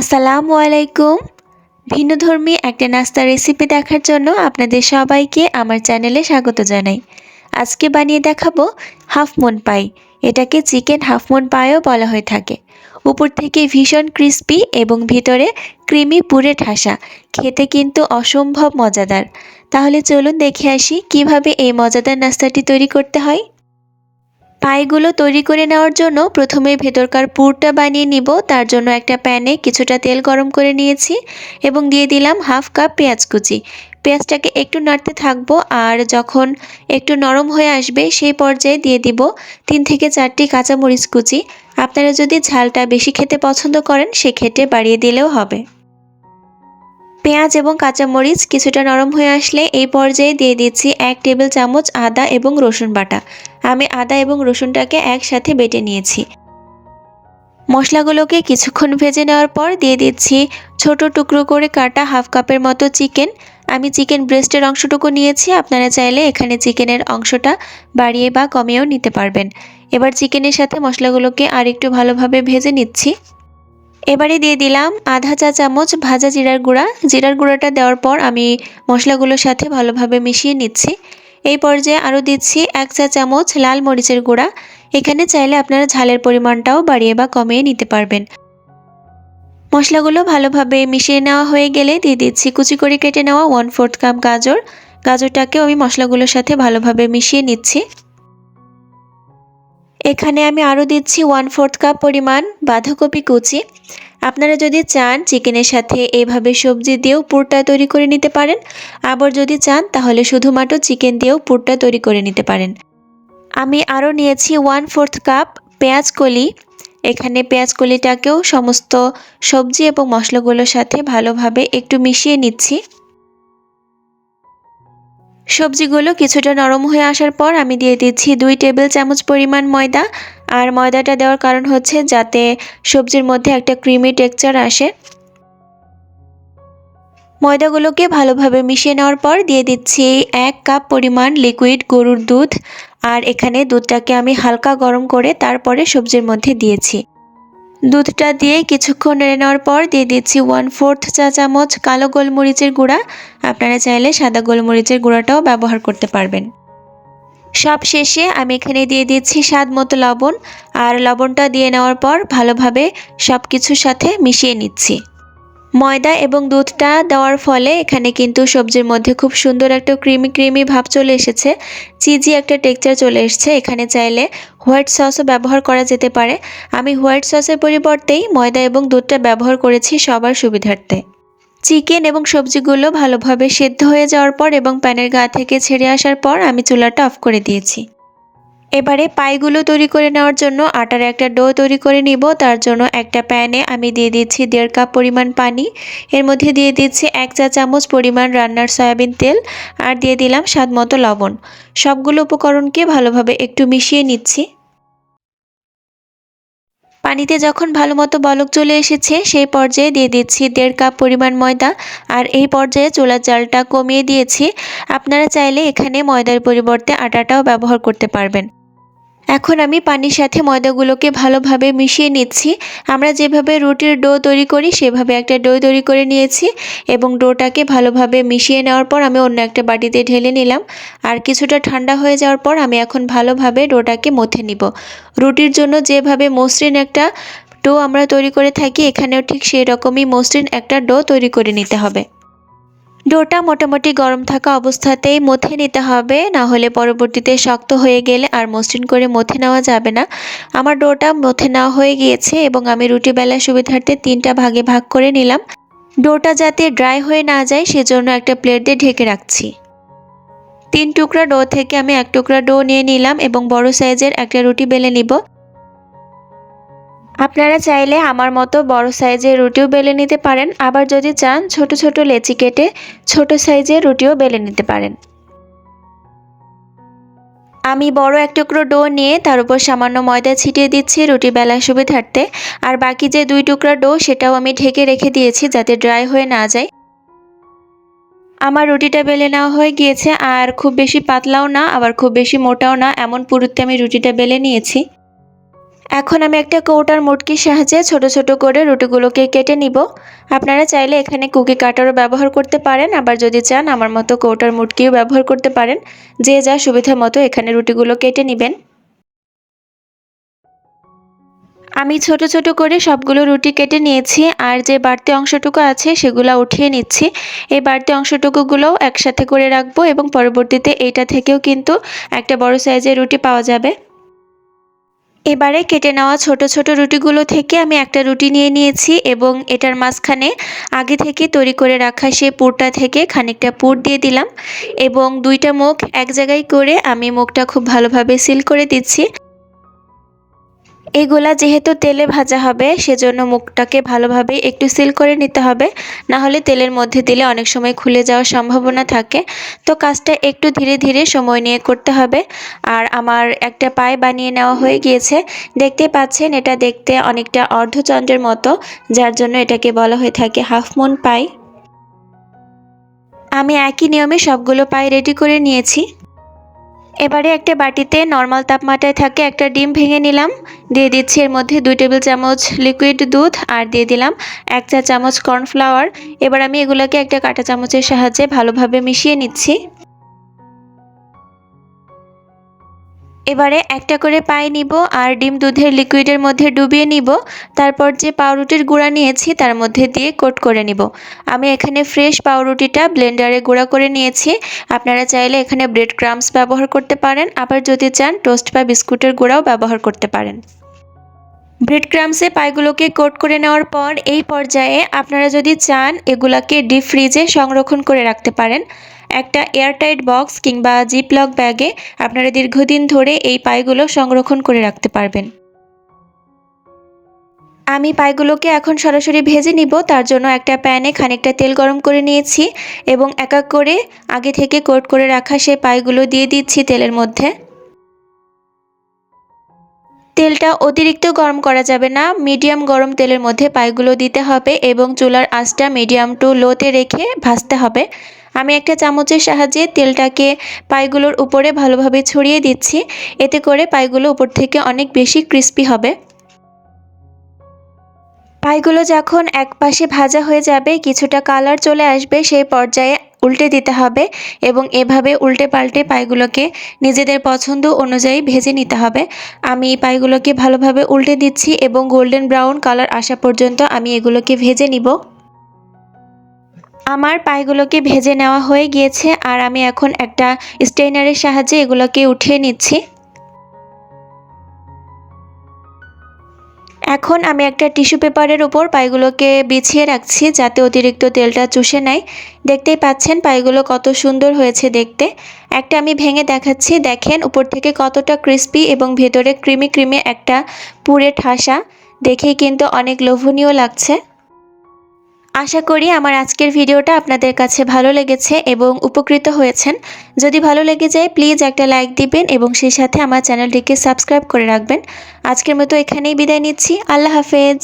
আসসালামু আলাইকুম। ভিন্নধর্মী একটা নাস্তা রেসিপি দেখার জন্য আপনাদের সবাইকে আমার চ্যানেলে স্বাগত জানাই। আজকে বানিয়ে দেখাবো হাফ মুন পাই এটাকে চিকেন হাফ মুন পাইও বলা হয়ে থাকে। উপর থেকে ভীষণ ক্রিস্পি এবং ভিতরে ক্রিমি পুরে ঠাসা। খেতে কিন্তু অসম্ভব মজাদার। তাহলে চলুন দেখে আসি কীভাবে এই মজাদার নাস্তাটি তৈরি করতে হয়। পাইগুলো তৈরি করে নেওয়ার জন্য প্রথমে ভেতরকার পুরটা বানিয়ে নিব। তার জন্য একটা প্যানে কিছুটা তেল গরম করে নিয়েছি এবং দিয়ে দিলাম হাফ কাপ পেঁয়াজ কুচি। পেঁয়াজটাকে একটু নাড়তে থাকব আর যখন একটু নরম হয়ে আসবে সেই পর্যায়ে দিয়ে দিব তিন থেকে চারটি কাঁচামরিচ কুচি। আপনারা যদি ঝালটা বেশি খেতে পছন্দ করেন, সেক্ষেত্রে বাড়িয়ে দিলেও হবে। পেঁয়াজ এবং কাঁচামরিচ কিছুটা নরম হয়ে আসলে এই পর্যায়ে দিয়ে দিচ্ছি এক টেবিল চামচ আদা এবং রসুন বাটা। আমি আদা এবং রসুনটাকে একসাথে বেটে নিয়েছি। মশলাগুলোকে কিছুক্ষণ ভেজে নেওয়ার পর দিয়ে দিচ্ছি ছোট টুকরো করে কাটা হাফ কাপের মতো চিকেন। আমি চিকেন ব্রেস্টের অংশটুকু নিয়েছি, আপনারা চাইলে এখানে চিকেনের অংশটা বাড়িয়ে বা কমিয়েও নিতে পারবেন। এবার চিকেনের সাথে মশলাগুলোকে আর একটু ভালোভাবে ভেজে নিচ্ছি। এবারে দিয়ে দিলাম আধা চা চামচ ভাজা জিরার গুঁড়া। জিরার গুঁড়াটা দেওয়ার পর আমি মশলাগুলোর সাথে ভালোভাবে মিশিয়ে নিচ্ছি। এই পর্যায়ে আরও দিচ্ছি এক চা চামচ লাল মরিচের গুঁড়া। এখানে চাইলে আপনারা ঝালের পরিমাণটাও বাড়িয়ে বা কমিয়ে নিতে পারবেন। মশলাগুলো ভালোভাবে মিশিয়ে নেওয়া হয়ে গেলে দিয়ে দিচ্ছি কুচি করে কেটে নেওয়া ওয়ান ফোর্থ কাপ গাজর। গাজরটাকেও আমি মশলাগুলোর সাথে ভালোভাবে মিশিয়ে নিচ্ছি। এখানে আমি আরও দিচ্ছি ওয়ান ফোর্থ কাপ পরিমাণ বাঁধাকপি কুচি। আপনারা যদি চান চিকেনের সাথে এইভাবে সবজি দিয়েও পুরটা তৈরি করে নিতে পারেন। আবার যদি চান, তাহলে শুধুমাত্র চিকেন দিয়েও পুরটা তৈরি করে নিতে পারেন। আমি আরও নিয়েছি ওয়ান ফোর্থ কাপ পেঁয়াজ কলি। এখানে পেঁয়াজ কলিটাকেও সমস্ত সবজি এবং মশলাগুলোর সাথে ভালোভাবে একটু মিশিয়ে নিচ্ছি। সবজিগুলো কিছুটা নরম হয়ে আসার পর আমি দিয়ে দিচ্ছি দুই টেবিল চামচ পরিমাণ ময়দা। আর ময়দাটা দেওয়ার কারণ হচ্ছে যাতে সবজির মধ্যে একটা ক্রিমি টেক্সচার আসে। ময়দাগুলোকে ভালোভাবে মিশিয়ে নেওয়ার পর দিয়ে দিচ্ছি এক কাপ পরিমাণ লিকুইড গরুর দুধ। আর এখানে দুধটাকে আমি হালকা গরম করে তারপরে সবজির মধ্যে দিয়েছি। দুধটা দিয়ে কিছুক্ষণ নেড়ে নেওয়ার পর দিয়ে দিচ্ছি ওয়ান ফোর্থ চা চামচ কালো গোলমরিচের গুঁড়া। আপনারা চাইলে সাদা গোলমরিচের গুঁড়াটাও ব্যবহার করতে পারবেন। সব শেষে আমি এখানে দিয়ে দিচ্ছি স্বাদ মতো লবণ। আর লবণটা দিয়ে নেওয়ার পর ভালোভাবে সব কিছুর সাথে মিশিয়ে নিচ্ছি। ময়দা এবং দুধটা দেওয়ার ফলে এখানে কিন্তু সবজির মধ্যে খুব সুন্দর একটা ক্রিমি ক্রিমি ভাব চলে এসেছে। চিজি একটা টেক্সচার চলে এসেছে। এখানে চাইলে হোয়াইট সসও ব্যবহার করা যেতে পারে। আমি হোয়াইট সসের পরিবর্তেই ময়দা এবং দুধটা ব্যবহার করেছি সবার সুবিধার্থে। চিকেন এবং সবজিগুলো ভালোভাবে সেদ্ধ হয়ে যাওয়ার পর এবং প্যানের গা থেকে ছেড়ে আসার পর আমি চুলাটা অফ করে দিয়েছি। এবারে পাইগুলো তৈরি করে নেওয়ার জন্য আটার একটা ডো তৈরি করে নিব। তার জন্য একটা প্যানে আমি দিয়ে দিচ্ছি দেড় কাপ পরিমাণ পানি। এর মধ্যে দিয়ে দিচ্ছি এক চা চামচ পরিমাণ রান্নার সয়াবিন তেল আর দিয়ে দিলাম স্বাদ মতো লবণ। সবগুলো উপকরণকে ভালোভাবে একটু মিশিয়ে নিচ্ছি। পানিতে যখন ভালো মতো বলক চলে এসেছে, সেই পর্যায়ে দিয়ে দিচ্ছি দেড় কাপ পরিমাণ ময়দা। আর এই পর্যায়ে চুলার জালটা কমিয়ে দিয়েছি। আপনারা চাইলে এখানে ময়দার পরিবর্তে আটাটাও ব্যবহার করতে পারবেন। এখন আমি পানির সাথে ময়দাগুলোকে ভালোভাবে মিশিয়ে নিচ্ছি। আমরা যেভাবে রুটির ডো তৈরি করি, সেভাবে একটা ডো তৈরি করে নিয়েছি এবং ডোটাকে ভালোভাবে মিশিয়ে নেওয়ার পর আমি অন্য একটা বাটিতে ঢেলে নিলাম। আর কিছুটা ঠান্ডা হয়ে যাওয়ার পর আমি এখন ভালোভাবে ডোটাকে মথে নিব। রুটির জন্য যেভাবে মসৃণ একটা ডো আমরা তৈরি করে থাকি, এখানেও ঠিক সেই রকমই মসৃণ একটা ডো তৈরি করে নিতে হবে। ডোটা মোটামুটি গরম থাকা অবস্থাতেই মথে নিতে হবে, না হলে পরবর্তীতে শক্ত হয়ে গেলে আর মসৃণ করে মথে নেওয়া যাবে না। আমার ডোটা মথে নেওয়া হয়ে গিয়েছে এবং আমি রুটি বেলার সুবিধার্থে তিনটা ভাগে ভাগ করে নিলাম। ডোটা যাতে ড্রাই হয়ে না যায়, সেজন্য একটা প্লেট দিয়ে ঢেকে রাখছি। তিন টুকরা ডো থেকে আমি এক টুকরা ডো নিয়ে নিলাম এবং বড় সাইজের একটা রুটি বেলে নিব। আপনারা চাইলে আমার মতো বড় সাইজের রুটিও বেলে নিতে পারেন, আবার যদি চান ছোট ছোট লেচি কেটে ছোট সাইজের রুটিও বেলে নিতে পারেন। আমি বড় এক টুকরো ডো নিয়ে তার উপর সামান্য ময়দা ছিটিয়ে দিচ্ছি রুটি বেলার সুবিধার্থে, আর বাকি যে দুই টুকরা ডো সেটাও আমি ঢেকে রেখে দিয়েছি যাতে ড্রাই হয়ে না যায়। আমার রুটিটা বেলে নেওয়া হয়ে গিয়েছে, আর খুব বেশি পাতলাও না, আবার খুব বেশি মোটাও না, এমন পুরুত্বে আমি রুটিটা বেলে নিয়েছি। এখন আমি একটা কৌটার মুটকির সাহায্যে ছোট ছোট করে রুটিগুলোকে কেটে নিব। আপনারা চাইলে এখানে কুকি কাটারও ব্যবহার করতে পারেন, আবার যদি চান আমার মতো কৌটার মুটকিও ব্যবহার করতে পারেন। যে যা সুবিধা মতো এখানে রুটিগুলো কেটে নেবেন। আমি ছোট ছোট করে সবগুলো রুটি কেটে নিয়েছি, আর যে বাড়তি অংশটুকু আছে সেগুলো উঠিয়ে নিচ্ছি। এই বাড়তি অংশটুকুগুলোও একসাথে করে রাখব এবং পরবর্তীতে এইটা থেকেও কিন্তু একটা বড় সাইজের রুটি পাওয়া যাবে। এবারে কেটে নেওয়া ছোট ছোট রুটিগুলো থেকে আমি একটা রুটি নিয়ে নিয়েছি এবং এটার মাঝখানে আগে থেকে তৈরি করে রাখা সেই পুরটা থেকে খানিকটা পুর দিয়ে দিলাম এবং দুইটা মুখ এক জায়গায় করে আমি মুখটা খুব ভালোভাবে সিল করে দিচ্ছি। এগুলা যেহেতু তেলে ভাজা হবে, সেজন্য মুখটাকে ভালোভাবে একটু সিল করে নিতে হবে। না হলে তেলের মধ্যে দিলে অনেক সময় খুলে যাওয়ার সম্ভাবনা থাকে। তো কাজটা একটু ধীরে ধীরে সময় নিয়ে করতে হবে। আর আমার একটা পায়ে বানিয়ে নেওয়া হয়ে গিয়েছে। দেখতে পাচ্ছেন, এটা দেখতে অনেকটা অর্ধচন্দ্রের মতো, যার জন্য এটাকে বলা হয়ে থাকে হাফ মুন পাই। আমি একই নিয়মে সবগুলো পায়ে রেডি করে নিয়েছি। এবারে একটা বাটিতে নর্মাল তাপমাত্রায় থাকে একটা ডিম ভেঙে নিলাম। দিয়ে দিচ্ছি এর মধ্যে দুই টেবিল চামচ লিকুইড দুধ আর দিয়ে দিলাম এক চা চামচ কর্নফ্লাওয়ার এবার আমি এগুলোকে একটা কাঁটা চামচের সাহায্যে ভালোভাবে মিশিয়ে নিচ্ছি। এবারে একটা করে পায়ে নিব আর ডিম দুধের লিকুইডের মধ্যে ডুবিয়ে নিব। তারপর যে পাউরুটির গুঁড়া নিয়েছি তার মধ্যে দিয়ে কোট করে নিব। আমি এখানে ফ্রেশ পাউরুটিটা ব্লেন্ডারে গুঁড়া করে নিয়েছি। আপনারা চাইলে এখানে ব্রেড ক্রামস ব্যবহার করতে পারেন। আবার যদি চান, টোস্ট বা বিস্কুটের গুঁড়াও ব্যবহার করতে পারেন। ব্রেড ক্রামসে পাইগুলোকে কোট করে নেওয়ার পর এই পর্যায়ে আপনারা যদি চান, এগুলাকে ডিপ ফ্রিজে সংরক্ষণ করে রাখতে পারেন। একটা এয়ারটাইট বক্স কিংবা জিপলক ব্যাগে আপনারা দীর্ঘদিন ধরে এই পাইগুলো সংরক্ষণ করে রাখতে পারবেন। আমি পাইগুলোকে এখন সরাসরি ভেজে নিব, তার জন্য একটা প্যানে খানিকটা তেল গরম করে নিয়েছি এবং এক এক করে আগে থেকে কোট করে রাখা সেই পাইগুলো দিয়ে দিচ্ছি তেলের মধ্যে। তেলটা অতিরিক্ত গরম করা যাবে না, মিডিয়াম গরম তেলের মধ্যে পাইগুলো দিতে হবে এবং চুলার আঁচটা মিডিয়াম টু লোতে রেখে ভাজতে হবে। আমি একটা চামচের সাহায্যে তেলটাকে পাইগুলোর উপরে ভালোভাবে ছড়িয়ে দিচ্ছি। এতে করে পাইগুলো উপর থেকে অনেক বেশি ক্রিস্পি হবে। পাইগুলো যখন এক পাশে ভাজা হয়ে যাবে, কিছুটা কালার চলে আসবে, সেই পর্যায়ে উল্টে দিতে হবে এবং এভাবে উল্টে পাল্টে পাইগুলোকে নিজেদের পছন্দ অনুযায়ী ভেজে নিতে হবে। আমি পাইগুলোকে ভালোভাবে উল্টে দিচ্ছি এবং গোল্ডেন ব্রাউন কালার আসা পর্যন্ত আমি এগুলোকে ভেজে নিব। আমার পাইগুলোকে ভেজে নেওয়া হয়ে গিয়েছে আর আমি এখন একটা স্টেইনারের সাহায্যে এগুলোকে উঠিয়ে নিচ্ছি। এখন আমি একটা টিস্যু পেপারের উপর পাইগুলোকে বিছিয়ে রাখছি যাতে অতিরিক্ত তেলটা চুষে নেয়। দেখতেই পাচ্ছেন পাইগুলো কত সুন্দর হয়েছে দেখতে। একটা আমি ভেঙে দেখাচ্ছি, দেখেন উপর থেকে কতটা ক্রিস্পি এবং ভেতরে ক্রিমি ক্রিমি একটা পুরে ঠাসা। দেখেই কিন্তু অনেক লোভনীয় লাগছে। আশা করি আমার আজকের ভিডিওটা আপনাদের কাছে ভালো লেগেছে এবং উপকৃত হয়েছেন। যদি ভালো লেগে যায়, প্লিজ একটা লাইক দিবেন এবং সেই সাথে আমার চ্যানেলটিকে সাবস্ক্রাইব করে রাখবেন। আজকের মতো এখানেই বিদায় নিচ্ছি। আল্লাহ হাফেজ।